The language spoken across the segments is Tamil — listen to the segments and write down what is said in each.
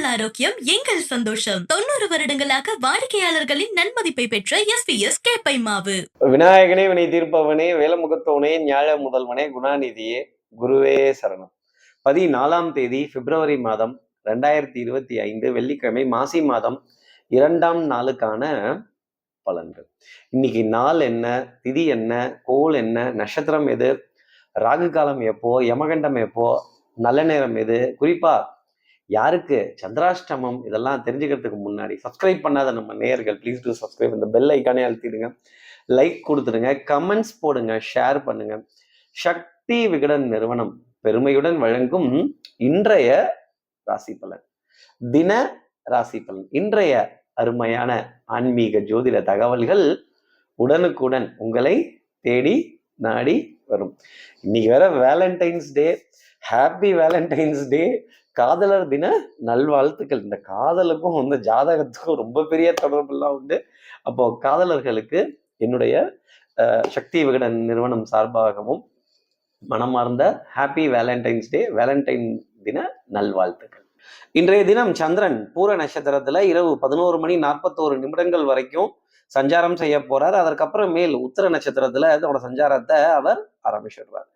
உங்கள் ஆரோக்கியம் எங்கள் சந்தோஷம். தொண்ணூறு வருடங்களாக வாடிக்கையாளர்களின் நன்மதிப்பை பெற்ற எஸ் பி எஸ் கேப்பை மாவு விநாயகனே வினை தீர்ப்பவனே வேலமுகத்தவனே ஞாழ முதல்வனே குணாநிதியே குருவே சரணம். பதினாலாம் தேதி பிப்ரவரி மாதம் ரெண்டாயிரத்தி இருபத்தி ஐந்து வெள்ளிக்கிழமை மாசி மாதம் இரண்டாம் நாளுக்கான பலன்கள். இன்னைக்கு நாள் என்ன திதி என்ன கோல் என்ன நட்சத்திரம் எது ராகு காலம் எப்போ யமகண்டம் எப்போ நல்ல நேரம் எது குறிப்பா யாருக்கு சந்திராஷ்டமம் இதெல்லாம் தெரிஞ்சுக்கிறதுக்கு முன்னாடி சப்ஸ்கிரைப் பண்ணாத நம்ம நேயர்கள் ப்ளீஸ் டூ சப்ஸ்கிரைப் இந்த பெல் ஐக்கானே அழுத்திடுங்க. லைக் கொடுத்துடுங்க கமெண்ட்ஸ் போடுங்க ஷேர் பண்ணுங்க. சக்தி விகடன் நிறுவனம் பெருமையுடன் வழங்கும் இன்றைய ராசி பலன். தின ராசி பலன். இன்றைய அருமையான ஆன்மீக ஜோதிட தகவல்கள் உடனுக்குடன் உங்களை தேடி நாடி வரும். இன்னைக்கு வேற Valentine's Day happy Valentine's Day காதலர் தின நல்வாழ்த்துக்கள். இந்த காதலுக்கும் வந்து ஜாதகத்துக்கும் ரொம்ப பெரிய தொடர்புலாம் உண்டு. அப்போ காதலர்களுக்கு என்னுடைய சக்தி விகடன் நிறுவனம் சார்பாகவும் மனமார்ந்த ஹாப்பி வேலண்டைன்ஸ் டே வேலண்டைன் தின நல்வாழ்த்துக்கள். இன்றைய தினம் சந்திரன் பூர நட்சத்திரத்துல இரவு பதினோரு மணி நாற்பத்தோரு நிமிடங்கள் வரைக்கும் சஞ்சாரம் செய்ய போறார். அதற்கப்புறம் மேல் உத்தர நட்சத்திரத்துல அதோட சஞ்சாரத்தை அவர் ஆரம்பிச்சிடுறார்.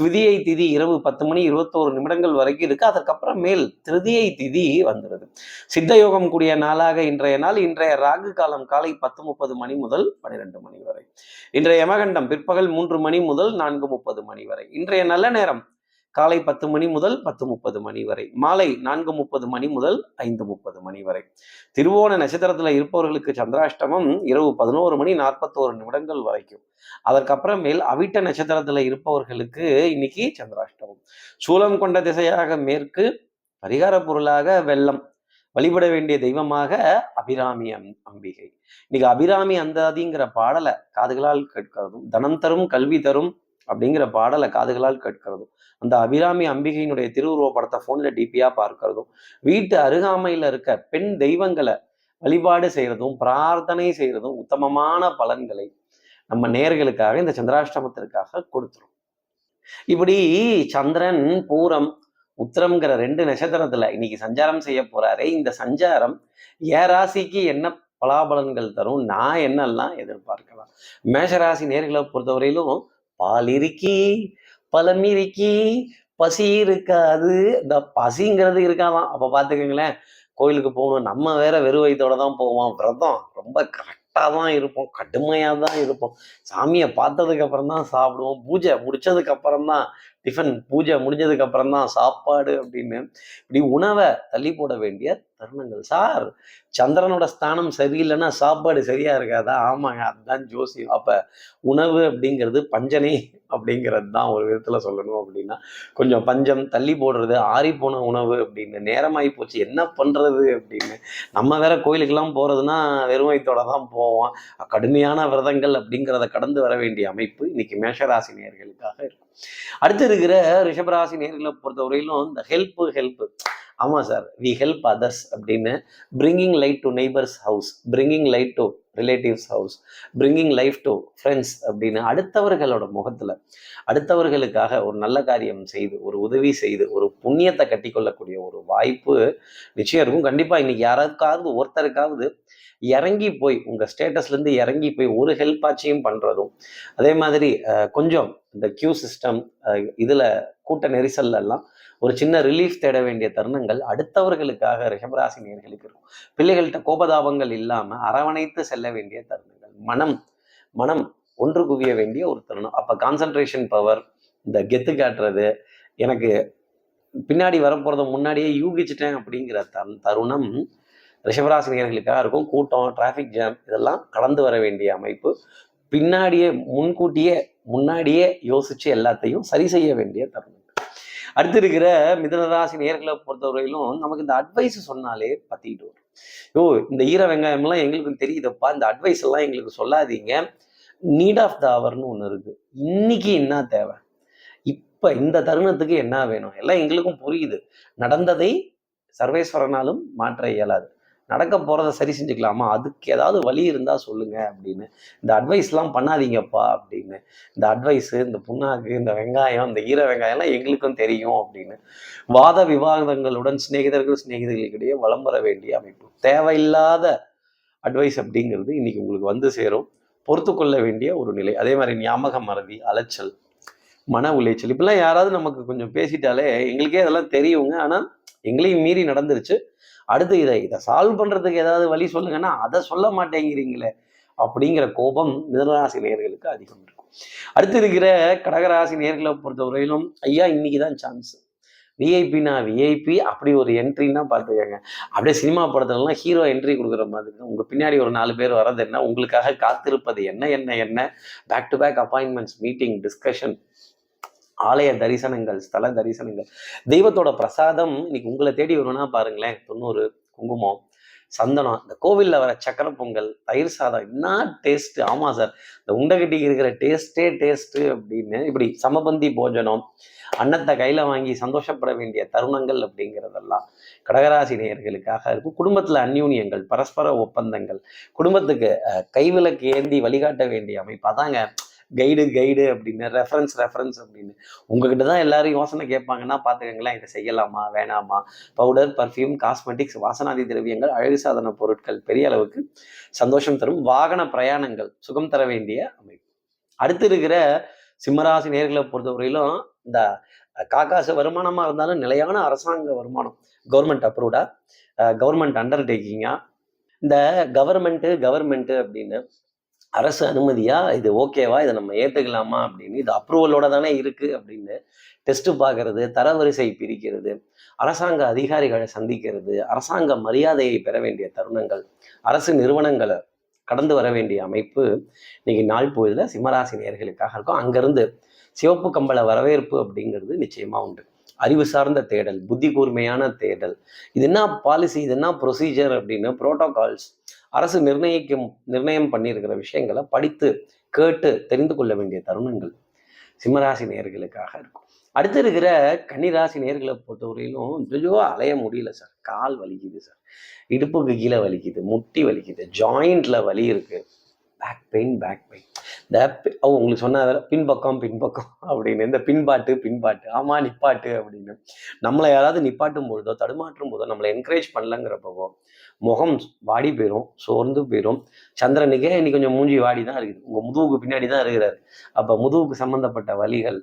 துதியை திதி இரவு பத்து மணி இருபத்தோரு நிமிடங்கள் வரைக்கும் இருக்கு. அதற்கப்புறம் மேல் திருதியை திதி வந்துடுது. சித்த யோகம் கூடிய நாளாக இன்றைய நாள் இன்றைய ராகு காலம் காலை பத்து முப்பது மணி முதல் பனிரெண்டு மணி வரை. இன்றைய யமகண்டம் பிற்பகல் மூன்று மணி முதல் நான்கு முப்பது மணி வரை. இன்றைய நல்ல நேரம் காலை பத்து மணி முதல் பத்து முப்பது மணி வரை. மாலை நான்கு முப்பது மணி முதல் ஐந்து முப்பது மணி வரை. திருவோண நட்சத்திரத்துல இருப்பவர்களுக்கு சந்திராஷ்டமம் இரவு பதினோரு மணி நாற்பத்தோரு நிமிடங்கள் வரைக்கும். அதற்கப்புறமேல் அவிட்ட நட்சத்திரத்தில் இருப்பவர்களுக்கு இன்னைக்கு சந்திராஷ்டமம். சூலம் கொண்ட திசையாக மேற்கு பரிகார பொருளாக வெள்ளம் வழிபட வேண்டிய தெய்வமாக அபிராமி அம்- அம்பிகை. இன்னைக்கு அபிராமி அந்தாதிங்கிற பாடலை காதுகளால் கேட்கிறதும் தனம் தரும் கல்வி தரும் அப்படிங்கிற பாடலை காதுகளால் கேட்கிறதும் அந்த அபிராமி அம்பிகையினுடைய திருவுருவ படத்தை ஃபோனில் டிபியாக பார்க்கிறதும் வீட்டு அருகாமையில இருக்க பெண் தெய்வங்களை வழிபாடு செய்யறதும் பிரார்த்தனை செய்யறதும் உத்தமமான பலன்களை நம்ம நேர்களுக்காக இந்த சந்திராஷ்டமத்திற்காக கொடுத்துரும். இப்படி சந்திரன் பூரம் உத்திரம்ங்கிற ரெண்டு நட்சத்திரத்துல இன்னைக்கு சஞ்சாரம் செய்ய போறாரே இந்த சஞ்சாரம் ஏ ராசிக்கு என்ன பலாபலன்கள் தரும் நான் என்னெல்லாம் எதிர்பார்க்கலாம்? மேஷராசி நேர்களை பொறுத்தவரையிலும் பால் இருக்கி பழம் இருக்கி பசி இருக்காது. இந்த பசிங்கிறது இருக்காதான். அப்ப பாத்துக்கோங்களேன் கோயிலுக்கு போகணும். நம்ம வேற வெறும் தான் போவோம். விரதம் ரொம்ப கரெக்டாக தான் இருப்போம். கடுமையாக தான் இருப்போம். சாமியை பார்த்ததுக்கு அப்புறம் தான் சாப்பிடுவோம். பூஜை முடிச்சதுக்கு அப்புறம் தான் டிஃபன் பூஜை முடிஞ்சதுக்கு அப்புறம் தான் சாப்பாடு அப்படின்னு. இப்படி உணவை தள்ளி போட வேண்டிய தருணங்கள். சார் சந்திரனோட ஸ்தானம் சரியில்லைன்னா சாப்பாடு சரியா இருக்காதா? ஆமாங்க அதுதான் ஜோசியம். அப்ப உணவு அப்படிங்கிறது பஞ்சனை அப்படிங்கிறது தான் ஒரு விதத்துல சொல்லணும் அப்படின்னா. கொஞ்சம் பஞ்சம் தள்ளி போடுறது ஆறி போன உணவு அப்படின்னு. நேரமாகி போச்சு என்ன பண்றது அப்படின்னு. நம்ம வேற கோயிலுக்கெல்லாம் போறதுன்னா வெறும் தான் போவோம். கடுமையான விரதங்கள் அப்படிங்கிறத கடந்து வர வேண்டிய அமைப்பு இன்னைக்கு மேஷராசி நேர்களுக்காக இருக்கும் அடுத்து இருக்கிற ரிஷபராசி நேர்களை பொறுத்தவரையிலும் இந்த ஹெல்ப் ஹெல்ப் ஆமாம் சார். வி ஹெல்ப் அதர்ஸ் அப்படின்னு bringing light to neighbours house bringing light to relatives house bringing life to friends அப்படின்னு அடுத்தவர்களோட முகத்தில் அடுத்தவர்களுக்காக ஒரு நல்ல காரியம் செய்து ஒரு உதவி செய்து ஒரு புண்ணியத்தை கட்டிக்கொள்ளக்கூடிய ஒரு வாய்ப்பு நிச்சயம் இருக்கும். கண்டிப்பாக இன்னைக்கு யாராருக்காவது ஒருத்தருக்காவது இறங்கி போய் உங்கள் ஸ்டேட்டஸ்லேருந்து இறங்கி போய் ஒரு ஹெல்ப்பாச்சியும் பண்ணுறதும் அதே மாதிரி கொஞ்சம் இந்த கியூ சிஸ்டம் இதில் கூட்ட நெரிசல்லாம் ஒரு சின்ன ரிலீஃப் தேட வேண்டிய தருணங்கள் அடுத்தவர்களுக்காக ரிஷபராசி நேர்களுக்கு இருக்கும். பிள்ளைகள்கிட்ட கோபதாபங்கள் இல்லாமல் அரவணைத்து செல்ல வேண்டிய தருணங்கள். மனம் மனம் ஒன்று குவிய வேண்டிய ஒரு தருணம். அப்போ கான்சன்ட்ரேஷன் பவர் இந்த கெத்து காட்டுறது எனக்கு பின்னாடி வரப்போகிறத முன்னாடியே யூகிச்சிட்டேன் அப்படிங்கிற தரு தருணம் ரிஷபராசினியர்களுக்காக இருக்கும். கூட்டம் டிராஃபிக் ஜாம் இதெல்லாம் கடந்து வர வேண்டிய அமைப்பு. பின்னாடியே முன்கூட்டியே முன்னாடியே யோசிச்சு எல்லாத்தையும் சரி செய்ய வேண்டிய தருணம். அடுத்து இருக்கிற மிதனராசி நேர்களை பொறுத்தவரையிலும் நமக்கு இந்த அட்வைஸ் சொன்னாலே பத்திட்டு வரும். ஓ இந்த ஈர வெங்காயம்லாம் எங்களுக்கு தெரியுதப்பா இந்த அட்வைஸ் எல்லாம் எங்களுக்கு சொல்லாதீங்க. நீட் ஆஃப் த அவர்னு ஒன்று இருக்கு. இன்னைக்கு என்ன தேவை? இப்போ இந்த தருணத்துக்கு என்ன வேணும்? எல்லாம் எங்களுக்கும் புரியுது. நடந்ததை சர்வேஸ்வரனாலும் மாற்ற இயலாது. நடக்க போகிறத சரி செஞ்சுக்கலாமா? அதுக்கு ஏதாவது வழி இருந்தால் சொல்லுங்கள் அப்படின்னு. இந்த அட்வைஸ்லாம் பண்ணாதீங்கப்பா அப்படின்னு. இந்த அட்வைஸு இந்த புண்ணாக்கு இந்த வெங்காயம் இந்த ஈர வெங்காயம்லாம் எங்களுக்கும் தெரியும் அப்படின்னு. வாத விவாதங்களுடன் சிநேகிதர்கள் சிநேகிதர்களுக்கிடையே வளம் வர வேண்டிய அமைப்பு. தேவையில்லாத அட்வைஸ் அப்படிங்கிறது இன்னைக்கு உங்களுக்கு வந்து சேரும். பொறுத்து கொள்ள வேண்டிய ஒரு நிலை. அதே மாதிரி ஞாபக மறதி அலைச்சல் மன உளைச்சல். இப்பெல்லாம் யாராவது நமக்கு கொஞ்சம் பேசிட்டாலே எங்களுக்கே அதெல்லாம் தெரியுங்க. ஆனால் எங்களையும் மீறி நடந்துருச்சு. அடுத்து இதை இதை சால்வ் பண்ணுறதுக்கு ஏதாவது வழி சொல்லுங்கன்னா அதை சொல்ல மாட்டேங்கிறீங்களே அப்படிங்கிற கோபம் மிதனராசி நேர்களுக்கு அதிகம் இருக்கும். அடுத்து இருக்கிற கடகராசி நேர்களை பொறுத்தவரையிலும் ஐயா இன்னைக்கு தான் சான்ஸ் விஐபினா விஐபி அப்படி ஒரு என்ட்ரின்னா பார்த்துக்கோங்க. அப்படியே சினிமா படத்துலலாம் ஹீரோ என்ட்ரி கொடுக்குற மாதிரி தான். உங்கள் பின்னாடி ஒரு நாலு பேர் வர்றது என்ன? உங்களுக்காக காத்திருப்பது என்ன என்ன என்ன? Back to back appointments meeting discussion ஆலய தரிசனங்கள் ஸ்தல தரிசனங்கள். தெய்வத்தோட பிரசாதம் இன்னைக்கு உங்களை தேடி வரும்னா பாருங்களேன் தொண்ணூறு குங்குமம் சந்தனம் இந்த கோவிலில் வர சக்கரை பொங்கல் தயிர் சாதம் என்ன டேஸ்ட் ஆமாம் சார் இந்த உண்டகட்டிக்கு இருக்கிற டேஸ்ட்டே டேஸ்ட்டு அப்படின்னு இப்படி சமபந்தி போஜனம் அன்னத்தை கையில் வாங்கி சந்தோஷப்பட வேண்டிய தருணங்கள் அப்படிங்கிறதெல்லாம் கடகராசி நேயர்களுக்காக இருக்கும். குடும்பத்தில் அந்யூன்யங்கள் பரஸ்பர ஒப்பந்தங்கள் குடும்பத்துக்கு கைவிலக்கு கைவிளக்கு ஏந்தி வழிகாட்ட வேண்டிய அமைப்பு. அதாங்க கைடு கைடு அப்படின்னு ரெஃபரன்ஸ் ரெஃபரன்ஸ் அப்படின்னு. உங்ககிட்ட தான் எல்லாரும் யோசனை கேட்பாங்கன்னா பார்த்துக்கங்களேன் இதை செய்யலாமா வேணாமா? பவுடர் பர்ஃப்யூம் காஸ்மெட்டிக்ஸ் வாசனாதி திரவியங்கள் அழகு சாதன பொருட்கள் பெரிய அளவுக்கு சந்தோஷம் தரும். வாகன பிரயாணங்கள் சுகம் தர வேண்டிய அமைப்பு. அடுத்து இருக்கிற சிம்மராசி நேர்களை பொறுத்தவரையிலும் இந்த காக்காசு வருமானமாக இருந்தாலும் நிலையான அரசாங்க வருமானம் கவர்மெண்ட் அப்ரூவ்டா கவர்மெண்ட் அண்டர்டேக்கிங்கா இந்த கவர்மெண்ட்டு கவர்மெண்ட்டு அப்படின்னு அரசு அனுமதியா? இது ஓகேவா? இதை நம்ம ஏற்றுக்கலாமா அப்படின்னு இது அப்ரூவலோட தானே இருக்கு அப்படின்னு டெஸ்ட் பார்க்கறது தரவரிசை பிரிக்கிறது அரசாங்க அதிகாரிகளை சந்திக்கிறது அரசாங்க மரியாதையை பெற வேண்டிய தருணங்கள் அரசு நிறுவனங்களை கடந்து வர வேண்டிய அமைப்பு இன்னைக்கு நாள் பொழுதுல சிம்மராசி நேர்களுக்காக இருக்கும். அங்கிருந்து சிவப்பு கம்பள வரவேற்பு அப்படிங்கிறது நிச்சயமா உண்டு. அறிவு சார்ந்த தேடல் புத்தி கூர்மையான தேடல். இது என்ன பாலிசி இது என்ன ப்ரொசீஜர் அப்படின்னு புரோட்டோகால்ஸ் அரசு நிர்ணயிக்கும் நிர்ணயம் பண்ணியிருக்கிற விஷயங்களை படித்து கேட்டு தெரிந்து கொள்ள வேண்டிய தருணங்கள் சிம்மராசி நேயர்களுக்காக இருக்கும். அடுத்து இருக்கிற கன்னிராசி நேர்களை பொறுத்தவரையிலும் ஜோஜோ அலைய முடியல சார். கால் வலிக்குது சார். இடுப்புக்கு கீழே வலிக்குது முட்டி வலிக்குது ஜாயிண்ட்ல வலி இருக்கு. பேக் பெயின் பேக் பெயின் இந்த உங்களுக்கு சொன்ன பின்பக்கம் பின்பக்கம் அப்படின்னு இந்த பின்பாட்டு பின்பாட்டு ஆமா நிப்பாட்டு அப்படின்னு. நம்மளை யாராவது நிப்பாட்டும் பொழுதோ தடுமாற்றும் போதோ நம்மளை என்கரேஜ் பண்ணலங்கிறப்பவோ முகம் வாடி போயிடும் சோர்ந்து போயிடும் சந்திரனுக்கே இன்னைக்கு கொஞ்சம் மூஞ்சி வாடி தான் இருக்குது. உங்க முதுகுக்கு பின்னாடி தான் இருக்கிறாரு. அப்ப முதுகுக்கு சம்பந்தப்பட்ட வழிகள்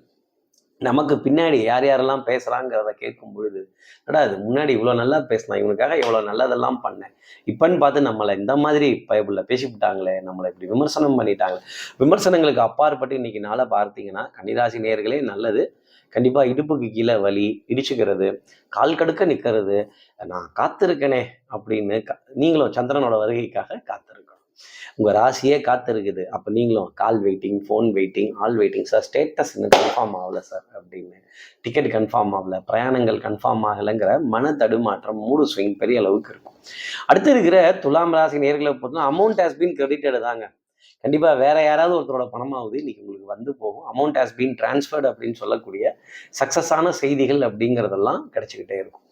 நமக்கு பின்னாடி யார் யாரெல்லாம் பேசுகிறாங்கிறத கேட்கும் பொழுது என்னடா இது முன்னாடி இவ்வளோ நல்லா பேசினா இவனுக்காக இவ்வளோ நல்லதெல்லாம் பண்ணேன். இப்போன்னு பார்த்து நம்மளை இந்த மாதிரி பயப்புள்ள பேசிவிட்டாங்களே நம்மளை இப்படி விமர்சனம் பண்ணிட்டாங்க விமர்சனங்களுக்கு அப்பாற்பட்டு இன்னைக்கு நாளை பார்த்தீங்கன்னா கன்னிராசி நேர்களே நல்லது. கண்டிப்பாக இடுப்புக்கு கீழே வலி இடிச்சுக்கிறது கால் கடுக்க நிற்கிறது நான் காத்திருக்கனே அப்படின்னு க- நீங்களும் சந்திரனோட வருகைக்காக காத்திருக்கணும். உங்க ராசியே காத்திருக்குது. அப்ப நீங்களும் call waiting phone waiting all waiting sir status இன்னும் கன்ஃபார்ம் ஆகல சார் அப்படின்னு. டிக்கெட் கன்ஃபார்ம் ஆகல பிரயாணங்கள் கன்ஃபார்ம் ஆகலைங்கிற மன தடுமாற்றம் மூடு ஸ்விங் பெரிய அளவுக்கு இருக்கும். அடுத்து இருக்கிற துலாம் ராசி நேர்களை பொறுத்தவரை அமௌண்ட் ஹாஸ் பீன் கிரெடிட்டட் தாங்க. கண்டிப்பா வேற யாராவது ஒருத்தரோட பணமாவது இன்னைக்கு உங்களுக்கு வந்து போகும். அமௌண்ட் ஹாஸ் பீன் டிரான்ஸ்ஃபர்டு அப்படின்னு சொல்லக்கூடிய சக்சஸான செய்திகள் அப்படிங்கிறதெல்லாம் கிடைச்சிக்கிட்டே இருக்கும்.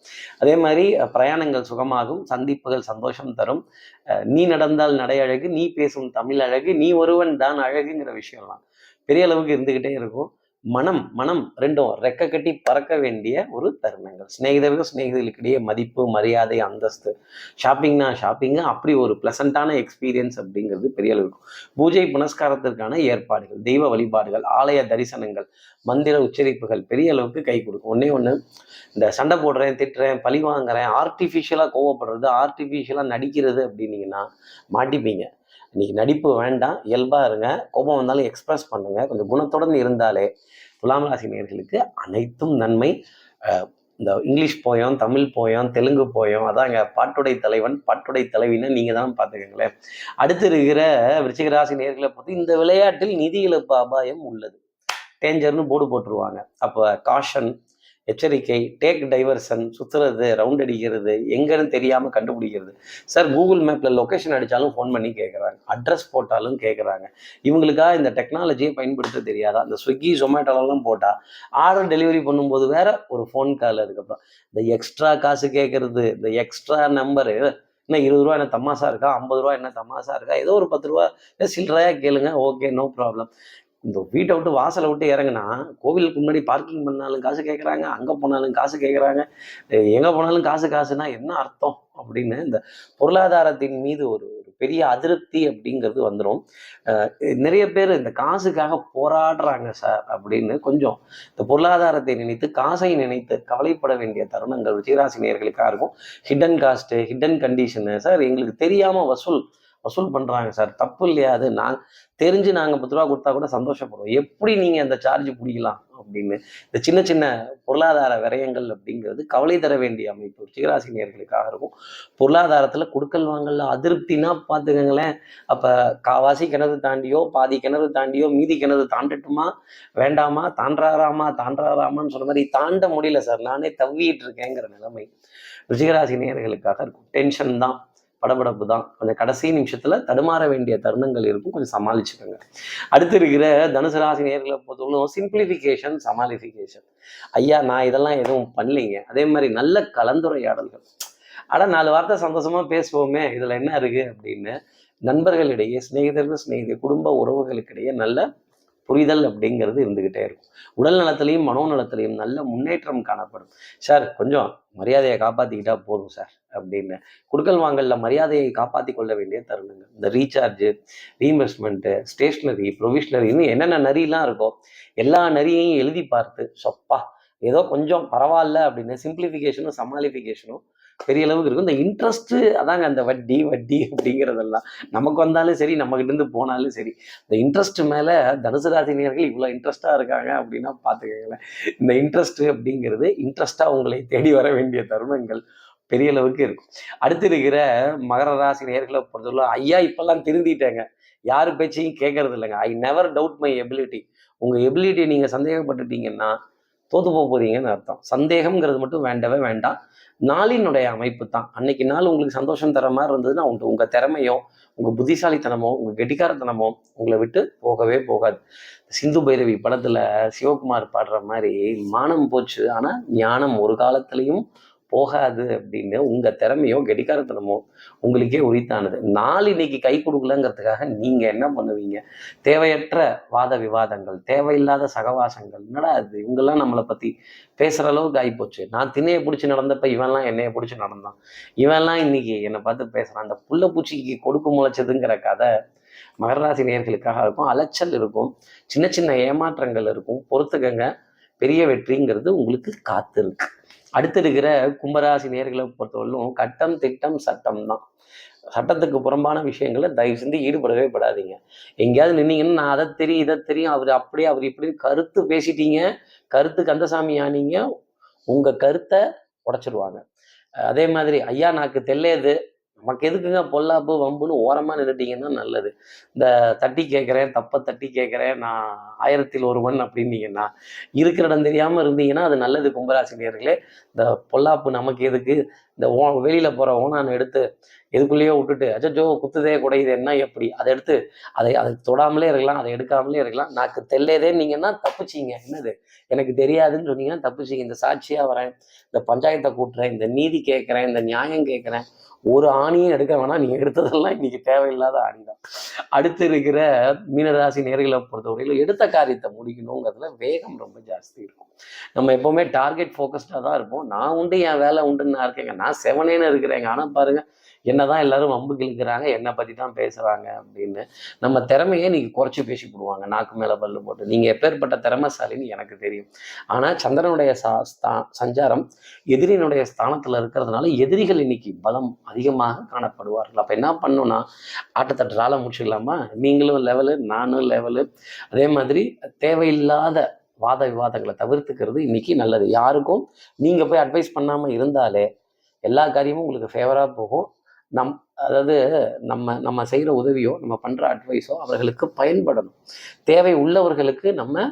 அதே மாதிரி பிரயாணங்கள் சுகமாகும் சந்திப்புகள் சந்தோஷம் தரும். நீ நடந்தால் நடை அழகு நீ பேசும் தமிழ் அழகு நீ ஒருவன் தான் அழகுங்கிற விஷயம்லாம் பெரிய அளவுக்கு இருந்துகிட்டே இருக்கும். மனம் மனம் ரெண்டும் ரெக்க கட்டி பறக்க வேண்டிய ஒரு தருணங்கள். சிநேகிதர்கள் சிநேகிதர்களுக்கிடையே மதிப்பு மரியாதை அந்தஸ்து ஷாப்பிங்னா ஷாப்பிங்கு அப்படி ஒரு ப்ளசண்ட்டான எக்ஸ்பீரியன்ஸ் அப்படிங்கிறது பெரிய அளவுக்கு பூஜை புனஸ்காரத்திற்கான ஏற்பாடுகள் தெய்வ வழிபாடுகள் ஆலய தரிசனங்கள் மந்திர உச்சரிப்புகள் பெரிய அளவுக்கு கை கொடுக்கும். ஒன்றே ஒன்று இந்த சண்டை போடுறேன் திட்டுறேன் பழி வாங்குறேன் ஆர்டிஃபிஷியலாக கோவப்படுறது ஆர்டிஃபிஷியலாக நடிக்கிறது அப்படின்னீங்கன்னா மாட்டிப்பீங்க. இன்னைக்கு நடிப்பு வேண்டாம் இயல்பாக இருங்க கோபம் வந்தாலும் எக்ஸ்பிரஸ் பண்ணுங்கள் கொஞ்சம் குணத்துடன் இருந்தாலே துலாம் ராசி நேர்களுக்கு அனைத்தும் நன்மை. இந்த English poem Tamil poem Telugu poem அதாங்க பாட்டுடை தலைவன் பாட்டுடை தலைவின்னு நீங்கள் தான் பார்த்துக்கங்களேன். அடுத்து இருக்கிற விருச்சிகராசி நேர்களை பொறுத்து இந்த விளையாட்டில் நிதி இழப்பு அபாயம் உள்ளது. டேஞ்சர்னு போர்டு போட்டுருவாங்க. அப்போ காஷன் எச்சரிக்கை டேக் டைவர்சன் சுற்றுறது ரவுண்ட் அடிக்கிறது எங்கன்னு தெரியாமல் கண்டுபிடிக்கிறது. சார் கூகுள் மேப்பில் லொக்கேஷன் அடித்தாலும் ஃபோன் பண்ணி கேட்குறாங்க அட்ரஸ் போட்டாலும் கேட்குறாங்க இவங்களுக்காக இந்த டெக்னாலஜியை பயன்படுத்த தெரியாதா? இந்த ஸ்விக்கி ஜொமேட்டோலாம் போட்டால் ஆர்டர் டெலிவரி பண்ணும்போது வேற ஒரு ஃபோன் கால் அதுக்கப்புறம் இந்த எக்ஸ்ட்ரா காசு கேட்குறது இந்த எக்ஸ்ட்ரா நம்பரு என்ன இருபது ரூபா என்ன தமாசா இருக்கா? ஐம்பது ரூபா என்ன தமாசா இருக்கா? ஏதோ ஒரு பத்து ரூபா சில்லறையாக கேளுங்க. ஓகே நோ ப்ராப்ளம் இந்த வீட்டை விட்டு வாசலை விட்டு இறங்குனா கோவிலுக்கு முன்னாடி பார்க்கிங் பண்ணாலும் காசு கேட்குறாங்க அங்கே போனாலும் காசு கேட்குறாங்க எங்கே போனாலும் காசு காசுனா என்ன அர்த்தம்? அப்படின்னு இந்த பொருளாதாரத்தின் மீது ஒரு ஒரு பெரிய அதிருப்தி அப்படிங்கிறது வந்துடும் நிறைய பேர் இந்த காசுக்காக போராடுறாங்க சார் அப்படின்னு கொஞ்சம் இந்த பொருளாதாரத்தை நினைத்து காசை நினைத்து கவலைப்பட வேண்டிய தருணங்கள் ருச்சிராசினியர்களுக்காக இருக்கும். Hidden cost hidden condition sir எங்களுக்கு தெரியாமல் வசூல் வசூல் பண்ணுறாங்க சார். தப்பு இல்லையா அது? நாங்கள் தெரிஞ்சு நாங்கள் பத்து ரூபா கொடுத்தா கூட சந்தோஷப்படுவோம். எப்படி நீங்கள் அந்த சார்ஜ் பிடிக்கலாம் அப்படின்னு? இந்த சின்ன சின்ன பொருளாதார விரயங்கள் அப்படிங்கிறது கவலை தர வேண்டிய அமைப்பு சிகராசி நேர்களுக்காக இருக்கும். பொருளாதாரத்தில் கொடுக்கல் வாங்கல அதிருப்தினா பார்த்துக்கங்களேன் அப்போ காவாசி கிணறு தாண்டியோ பாதி கிணறு தாண்டியோ மீதி கிணறு தாண்டட்டுமா? வேண்டாமா? தாண்டாராமா தாண்டாராமான்னு சொன்ன மாதிரி தாண்ட முடியல சார். நானே தவிட்டு இருக்கேங்கிற நிலைமை. ரிஷிகராசி நேர்களுக்காக இருக்கும். டென்ஷன் தான். படபடப்பு தான் கொஞ்சம் கடைசி நிமிஷத்துல தடுமாற வேண்டிய தருணங்கள் இருக்கும். கொஞ்சம் சமாளிச்சுக்கோங்க. அடுத்து இருக்கிற தனுசு ராசி நேர்களை பொறுத்தவரைக்கும் சிம்பிளிஃபிகேஷன் சமாளிஃபிகேஷன் ஐயா நான் இதெல்லாம் எதுவும் பண்ணலைங்க. அதே மாதிரி நல்ல கலந்துரையாடல்கள். ஆனால் நாலு வார்த்தை சந்தோஷமா பேசுவோமே. இதுல என்ன இருக்கு அப்படின்னு நண்பர்களிடையே சிநேகிதர்கள் சிநேகித குடும்ப உறவுகளுக்கிடையே நல்ல புரிதல் அப்படிங்கிறது இருந்துகிட்டே இருக்கும். உடல் நலத்திலையும் மனோநலத்திலையும் நல்ல முன்னேற்றம் காணப்படும். சார் கொஞ்சம் மரியாதையை காப்பாத்திக்கிட்டா போதும் சார் அப்படின்னு. குடுக்கல் வாங்கல்ல மரியாதையை காப்பாற்றி கொள்ள வேண்டிய தருணங்கள். இந்த ரீசார்ஜு ரீஇன்வெஸ்ட்மெண்ட்டு ஸ்டேஷ்னரி ப்ரொவிஷ்னரின்னு என்னென்ன நரிலாம் இருக்கோ எல்லா நரியையும் எழுதி பார்த்து சொப்பா ஏதோ கொஞ்சம் பரவாயில்ல அப்படின்னு சிம்பிளிஃபிகேஷனும் சமாளிஃபிகேஷனும் பெரிய அளவுக்கு இருக்கும். இந்த இன்ட்ரெஸ்ட் அதாங்க அந்த வட்டி வட்டி அப்படிங்கிறதெல்லாம். நமக்கு வந்தாலும் சரி நம்மகிட்டேருந்து போனாலும் சரி. இந்த இன்ட்ரெஸ்ட் மேலே தனுசு ராசினியர்கள் இவ்வளோ இன்ட்ரெஸ்டாக இருக்காங்க அப்படின்னா பார்த்துக்கங்களேன். இந்த இன்ட்ரெஸ்ட் அப்படிங்கிறது இன்ட்ரெஸ்ட்டாக உங்களை தேடி வர வேண்டிய தருணங்கள் பெரிய அளவுக்கு இருக்கும். அடுத்து இருக்கிற மகர ராசி நேர்களை பொறுத்தவரை ஐயா இப்பெல்லாம் திருந்திட்டேங்க. யார் பேச்சையும் கேட்கறது இல்லைங்க I never doubt my ability உங்கள் எபிலிட்டியை நீங்கள் சந்தேகப்பட்டுட்டீங்கன்னா தோத்து போக போறீங்கன்னு அர்த்தம். சந்தேகம்ங்கிறது மட்டும் வேண்டவே வேண்டாம். நாளினுடைய அமைப்பு தான். அன்னைக்கு நாள் உங்களுக்கு சந்தோஷம் தர மாதிரி இருந்ததுன்னா உங்க உங்க திறமையோ உங்க புத்திசாலித்தனமோ உங்க கெட்டிக்காரத்தனமோ உங்களை விட்டு போகவே போகாது. சிந்து பைரவி படத்துல சிவகுமார் பாடுற மாதிரி மானம் போச்சு. ஆனா ஞானம் ஒரு காலத்திலையும் போகாது அப்படின்னு உங்கள் திறமையோ கெடிக்காரத்தனமோ உங்களுக்கே உரித்தானது. நாள் இன்னைக்கு கை கொடுக்கலங்கிறதுக்காக நீங்கள் என்ன பண்ணுவீங்க? தேவையற்ற வாத விவாதங்கள் தேவையில்லாத சகவாசங்கள் என்னடா அது இவங்கெல்லாம் நம்மளை பற்றி பேசுகிற அளவுக்கு ஆகிப்போச்சு நான் திணையை பிடிச்சி நடந்தப்ப இவன்லாம் என்னைய பிடிச்சி நடந்தான். இவன்லாம் இன்னைக்கு என்னை பார்த்து பேசுகிறான் அந்த புள்ள பூச்சிக்கு கொடுக்கு முளைச்சதுங்கிற கதை மகராசி நேர்களுக்காக இருக்கும். அலைச்சல் இருக்கும். சின்ன சின்ன ஏமாற்றங்கள் இருக்கும். பொறுத்துக்கங்க. பெரிய வெற்றிங்கிறது உங்களுக்கு காத்து இருக்கு அடுத்து இருக்கிற கும்பராசி நேர்களை பொறுத்தவரையிலும் கட்டம் திட்டம் சட்டம் தான். சட்டத்துக்கு புறம்பான விஷயங்களை தயவு செஞ்சு ஈடுபடவே படாதீங்க. எங்கேயாவது நின்னீங்கன்னா நான் அதை தெரியும் இதை தெரியும். அவர் அப்படியே அவர் இப்படி கருத்து பேசிட்டீங்க. கருத்து கந்தசாமி ஆனீங்க. உங்கள் கருத்தை உடச்சிருவாங்க. அதே மாதிரி ஐயா நாக்கு தெல்லையது நமக்கு எதுக்குங்க பொல்லாப்பு வம்புன்னு ஓரமா நின்றுட்டீங்கன்னா நல்லது. இந்த தட்டி கேட்குறேன் தப்பை தட்டி கேட்குறேன் நான் ஆயிரத்தில் ஒருவன் அப்படின்னீங்கன்னா இருக்கிற இடம் தெரியாம இருந்தீங்கன்னா அது நல்லது கும்பராசினியர்களே. இந்த பொல்லாப்பு நமக்கு எதுக்கு? இந்த ஓ வெளியில போற ஓனான் எடுத்து எதுக்குள்ளேயோ விட்டுட்டு அச்சோ குத்துதே குடையுது என்ன எப்படி? அதை எடுத்து அதை அதை தொடாமலே இருக்கலாம் அதை எடுக்காமலே இருக்கலாம். நாக்கு தெல்லையதேன்னீங்கன்னா தப்புச்சிங்க? என்னது? எனக்கு தெரியாதுன்னு சொன்னீங்கன்னா தப்புச்சிங்க. இந்த சாட்சியா வரேன் இந்த பஞ்சாயத்தை கூட்டுறேன் இந்த நீதி கேட்குறேன் இந்த நியாயம் கேட்குறேன். ஒரு ஆணியும் எடுக்க வேணாம். நீங்க எடுத்ததெல்லாம் இன்னைக்கு தேவையில்லாத ஆணி தான். அடுத்து இருக்கிற மீனராசி நேர்களை பொறுத்தவரையில் எடுத்த காரியத்தை முடிக்கணுங்கிறதுல வேகம் ரொம்ப ஜாஸ்தி இருக்கும். நம்ம எப்பவுமே டார்கெட் ஃபோக்கஸ்டாக தான் இருப்போம். நான் உண்டு என் வேலை உண்டுன்னு நான் இருக்கேங்க. நான் செவனேன்னு இருக்கிறேங்க ஆனால் பாருங்க. என்னதான் எல்லாரும் வம்பு கிழக்கிறாங்க என்னை பற்றி தான் பேசுகிறாங்க அப்படின்னு. நம்ம திறமையை நீங்கள் குறைச்சி பேசி போடுவாங்க நாக்கு மேலே பல்லு போட்டு. நீங்கள் எப்பேற்பட்ட திறமைசாலின்னு எனக்கு தெரியும். ஆனால் சந்திரனுடைய சா ஸ்தா சஞ்சாரம் எதிரியினுடைய ஸ்தானத்தில் இருக்கிறதுனால எதிரிகள் இன்னைக்கு பலம் அதிகமாக காணப்படுவார்கள். அப்போ என்ன பண்ணணும்னா ஆட்டத்தட்டுறால முடிச்சுக்கலாமா? நீங்களும் லெவலு நானும் லெவலு அதே மாதிரி தேவையில்லாத வாத விவாதங்களை தவிர்த்துக்கிறது இன்னைக்கு நல்லது. யாருக்கும் நீங்கள் போய் அட்வைஸ் பண்ணாமல் இருந்தாலே எல்லா காரியமும் உங்களுக்கு ஃபேவராக போகும். நம் அதாவது நம்ம நம்ம செய்கிற உதவியோ நம்ம பண்ணுற அட்வைஸோ அவர்களுக்கு பயன்படணும். தேவை உள்ளவர்களுக்கு நம்ம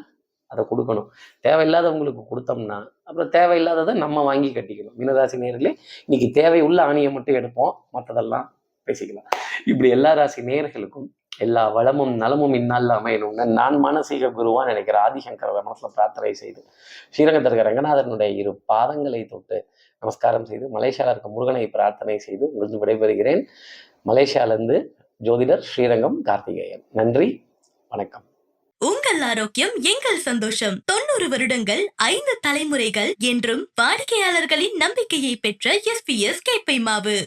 அதை கொடுக்கணும். தேவையில்லாதவங்களுக்கு கொடுத்தோம்னா அப்புறம் தேவையில்லாததை நம்ம வாங்கி கட்டிக்கணும். மீனராசி நேர்களே இன்னைக்கு தேவை உள்ள ஆணியை மட்டும் எடுப்போம். மற்றதெல்லாம் பேசிக்கலாம். இப்படி எல்லா ராசி நேர்களுக்கும் எல்லா வளமும் நலமும் இந்நாளில் அமையணும்னு நான் மானசீக குருவா நினைக்கிற ஆதிசங்கர மனசுல பிரார்த்தனை செய்து ஸ்ரீரங்கத்தில் இருக்கிற ரங்கநாதனுடைய இரு பாதங்களை தொட்டு நமஸ்காரம் செய்து மலேசியாவில் இருக்க முருகனை பிரார்த்தனை செய்து உங்களுக்கு விடைபெறுகிறேன். மலேசியாவிலிருந்து ஜோதிடர் ஸ்ரீரங்கம் கார்த்திகேயன். நன்றி வணக்கம். உங்கள் ஆரோக்கியம் எங்கள் சந்தோஷம். தொண்ணூறு வருடங்கள் ஐந்து தலைமுறைகள் என்றும் வாடிக்கையாளர்களின் நம்பிக்கையை பெற்ற எஸ் பி எஸ் கேப்பை மாவு.